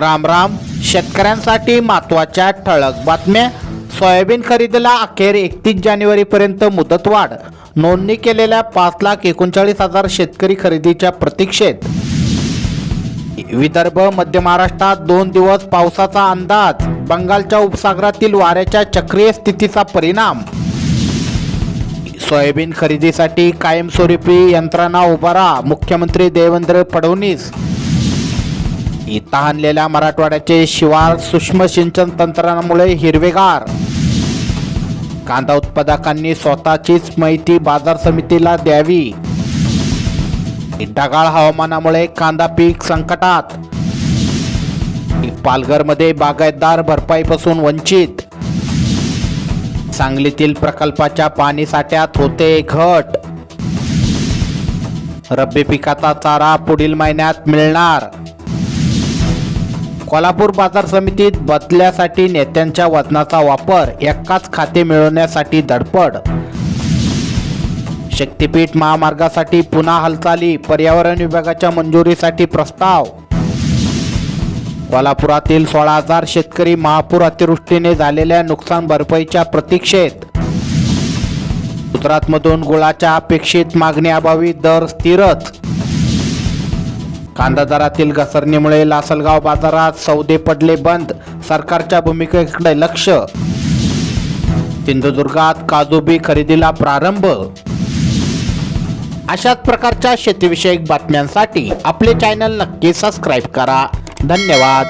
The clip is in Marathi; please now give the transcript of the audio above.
राम राम. शेतकऱ्यांसाठी महत्त्वाच्या ठळक बातम्या. सोयाबीन खरेदीला अखेर एकतीस जानेवारीपर्यंत मुदतवाढ नोंदणी केलेल्या पाच लाख एकोणचाळीस हजार शेतकरी खरेदीच्या प्रतीक्षेत. विदर्भ मध्य महाराष्ट्रात दोन दिवस पावसाचा अंदाज. बंगालच्या उपसागरातील वाऱ्याच्या चक्रीय स्थितीचा परिणाम. सोयाबीन खरेदीसाठी कायमस्वरूपी यंत्रणा उभारा. मुख्यमंत्री देवेंद्र फडणवीस. तहानलेल्या मराठवाड्याचे शिवार सूक्ष्म सिंचन तंत्रज्ञानामुळे हिरवेगार. कांदा उत्पादकांनी स्वतःचीच माहिती बाजार समितीला द्यावी. ढगाळ हवामानामुळे कांदा पीक संकटात. पालघरमध्ये बागायतदार भरपाईपासून वंचित. सांगलीतील प्रकल्पाच्या पाणी साठ्यात होते घट. रब्बी पिकाचा चारा पुढील महिन्यात मिळणार. कोल्हापूर बाजार समितीत बदल्यासाठी नेत्यांच्या वजनाचा वापर एकाच खाते मिळवण्यासाठी धडपड. शक्तीपीठ महामार्गासाठी पुन्हा हालचाली पर्यावरण विभागाच्या मंजुरीसाठी प्रस्ताव. कोल्हापुरातील सोळा हजार शेतकरी महापूर अतिवृष्टीने झालेल्या नुकसान भरपाईच्या प्रतीक्षेत. गुजरातमधून गुळाच्या अपेक्षित मागणीअभावी दर स्थिरच. कांदा दरातील घसरणीमुळे लासलगाव बाजारात सौदे पडले बंद. सरकारच्या भूमिकेकडे लक्ष. सिंधुदुर्गात काजूबी खरेदीला प्रारंभ. अशाच प्रकारच्या शेतीविषयक बातम्यांसाठी आपले चॅनल नक्की सबस्क्राईब करा. धन्यवाद.